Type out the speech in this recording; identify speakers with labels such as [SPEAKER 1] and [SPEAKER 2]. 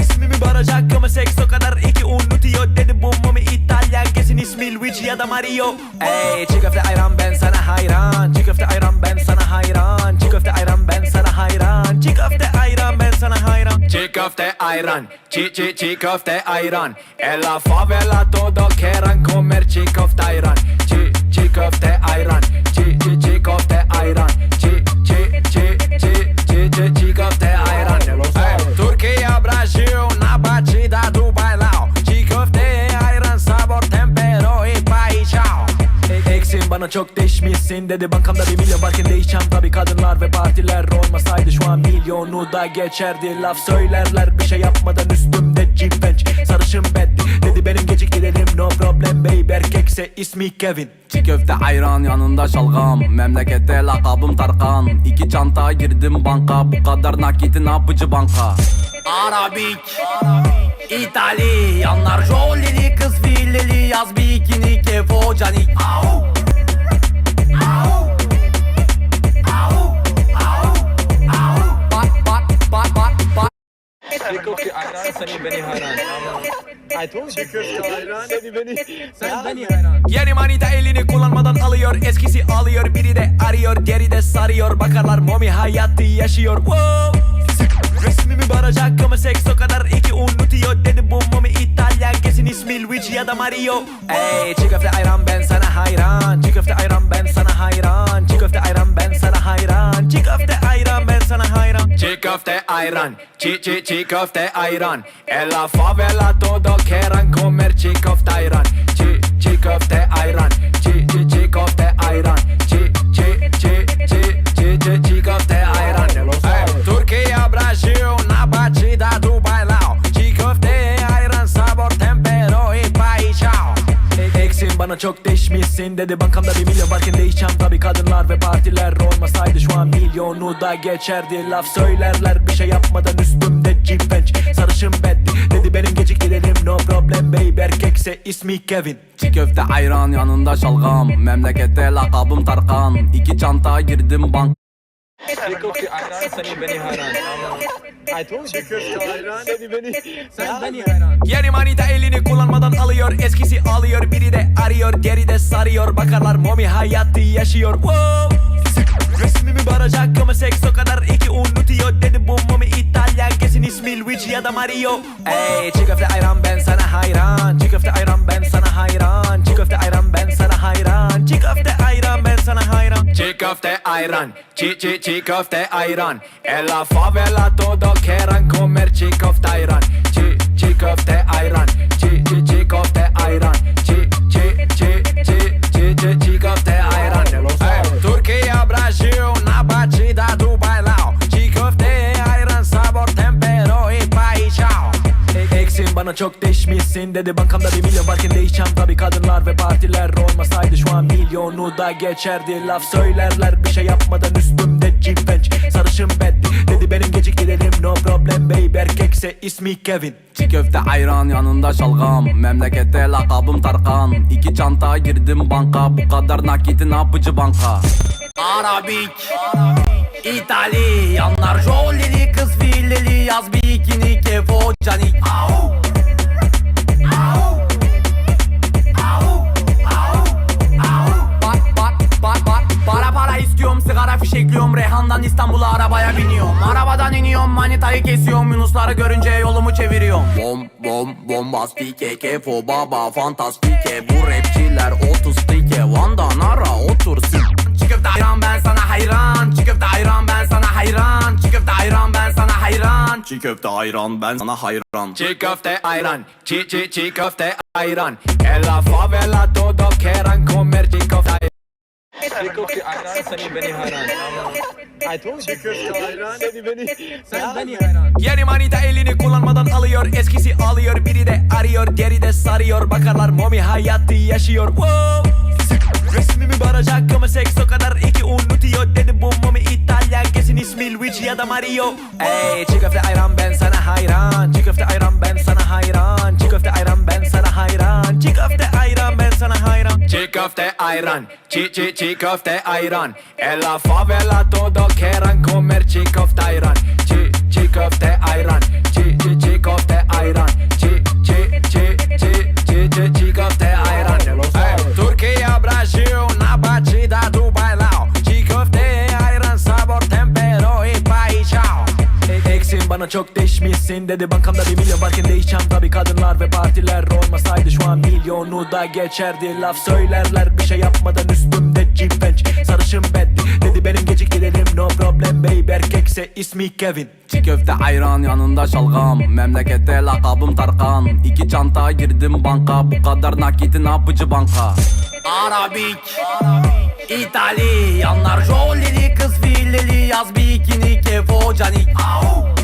[SPEAKER 1] Resmimi baracak ama seks o kadar. İki unutuyor Dedi bu mami İtalyan. Kesin ismi Luigi ya da Mario. Ey çiğ köfte ayran ben sana hayran. Çiğ köfte ayran ben sana hayran. Çiğ köfte ayran ben sana hayran. Çiğ köfte ayran ben sana hayran.
[SPEAKER 2] Çiğ köfte ayran, çiğ çiğ çiğ köfte ayran. En la favela todo quieren comer çiğ köfte ayran. Çiğ çiğ köfte ayran,
[SPEAKER 1] bana çok değişmişsin dedi. Bankamda bir milyon varken değişeceğim tabi kadınlar ve partiler Olmasaydı şu an milyonu da geçerdi. Laf söylerler bir şey yapmadan üstümde G-Bench Sarışın beddi. Dedi benim gecik gidelim no problem babe Erkekse ismi Kevin.
[SPEAKER 3] Çiğ köfte ayran yanında şalgam. Memlekette lakabım Tarkan. İki çanta girdim banka. Bu kadar nakiti ne yapıcı banka? Arabik İtalyanlar Jolili kız fileli
[SPEAKER 4] Köfte ayran seni beni hayran. I told you. Köfte ayran seni beni. Sen beni
[SPEAKER 1] Yeni manita elini kullanmadan alıyor Eskisi alıyor biri de arıyor Diğeri de sarıyor. Bakarlar momi hayatı yaşıyor. Wow. Resmimi baracak ama seks o kadar iki unutuyor. Dedi bu momi İtalyan kesin ismi Luigi ya da Mario. Ey çiğ köfte ayran ben sana hayran ayran, çiğ çiğ
[SPEAKER 2] çiğ köfte ayran En la favela todo quieren
[SPEAKER 1] çok değişmişsin dedi. Bankamda bir milyon varken değişeceğim tabi kadınlar ve partiler Olmasaydı şu an milyonu da geçerdi. Laf söylerler bir şey yapmadan üstümde G-Bench Sarışın beddi dedi benim gecik gidelim no problem babe. Erkekse ismi Kevin.
[SPEAKER 3] Çiğ köfte ayran yanında şalgam. Memlekette lakabım Tarkan. İki çanta girdim banka
[SPEAKER 4] Köfte ayran seni beni hayran. I told you. Köfte ayran seni beni. Sen beni hayran.
[SPEAKER 1] Yeni manita elini kullanmadan alıyor Eskisi alıyor biri de arıyor Diğeri de sarıyor Bakarlar momi hayatı yaşıyor Wow. Resmimi baracak ama seks o kadar iki unutuyor Dedi bu momi İtalyan kesin ismi Luigi ya da Mario Ey çiğ köfte ayran ben sana hayran Çiğ köfte ayran ben sana hayran hayran Çiğ köfte ayran,
[SPEAKER 2] çiğ çiğ çiğ köfte ayran. En la favela todo quieren comer çiğ köfte ayran. Çiğ çiğ köfte ayran,
[SPEAKER 1] bana çok değişmişsin dedi. Bankamda bir milyon varken değişeceğim tabi kadınlar ve partiler Olmasaydı şu an milyonu da geçerdi. Laf söylerler bir şey yapmadan üstümde G-Bench Sarışın beddi dedi benim gecik gidelim no problem babe Erkekse ismi Kevin.
[SPEAKER 3] Çiğ köfte ayran yanında şalgam. Memlekette lakabım Tarkan. İki çanta girdim banka. Bu kadar nakiti ne yapıcı banka? Arabik İtalyanlar Jolili kız fileli. Yaz bikini kefo canik Arabadan iniyorum manitayı kesiyorum Yunusları görünce yolumu çeviriyorum. Bom bom bombastike kefo baba fantastike Bu rapçiler otustike Van'dan ara otur Çiğ köfte ayran ben sana hayran. Çiğ köfte ayran ben sana hayran. Çiğ köfte ayran ben sana hayran. Çiğ köfte ayran ben sana hayran.
[SPEAKER 2] Çiğ köfte ayran, çiğ çiğ çiğ köfte ayran. En la favela todo quieren comer çiğ köfte ayran
[SPEAKER 4] Köfte ayran seni beni hayran. I told you. Köfte ayran seni beni. Sen beni hayran.
[SPEAKER 1] Yeni manita elini kullanmadan alıyor Eskisi alıyor biri de arıyor Diğeri de sarıyor Bakarlar momi hayatı yaşıyor Wow. Resmimi baracak ama seks o kadar iki unutuyor Dedi bu momi İtalyan kesin ismi Luigi ya da Mario Ey çiğ köfte ayran ben sana hayran Çiğ köfte ayran ben sana hayran hayran
[SPEAKER 2] Çiğ köfte ayran, çiğ çiğ çiğ köfte ayran. En la favela todo quieren comer çiğ köfte ayran. Çiğ çiğ köfte ayran, çiğ çiğ çiğ köfte
[SPEAKER 1] bana çok değişmişsin dedi. Bankamda bir milyon varken değişeceğim tabi kadınlar ve partiler Olmasaydı şu an milyonu da geçerdi. Laf söylerler bir şey yapmadan üstümde G-Bench Sarışın beddi dedi benim gecik gidelim no problem babe Erkekse ismi Kevin.
[SPEAKER 3] Çiğ köfte ayran yanında şalgam. Memlekette lakabım Tarkan. İki çanta girdim banka. Bu kadar nakiti ne yapıcı banka? Arabik İtalyanlar jolili kız fileli Yaz bikini kefo canik Au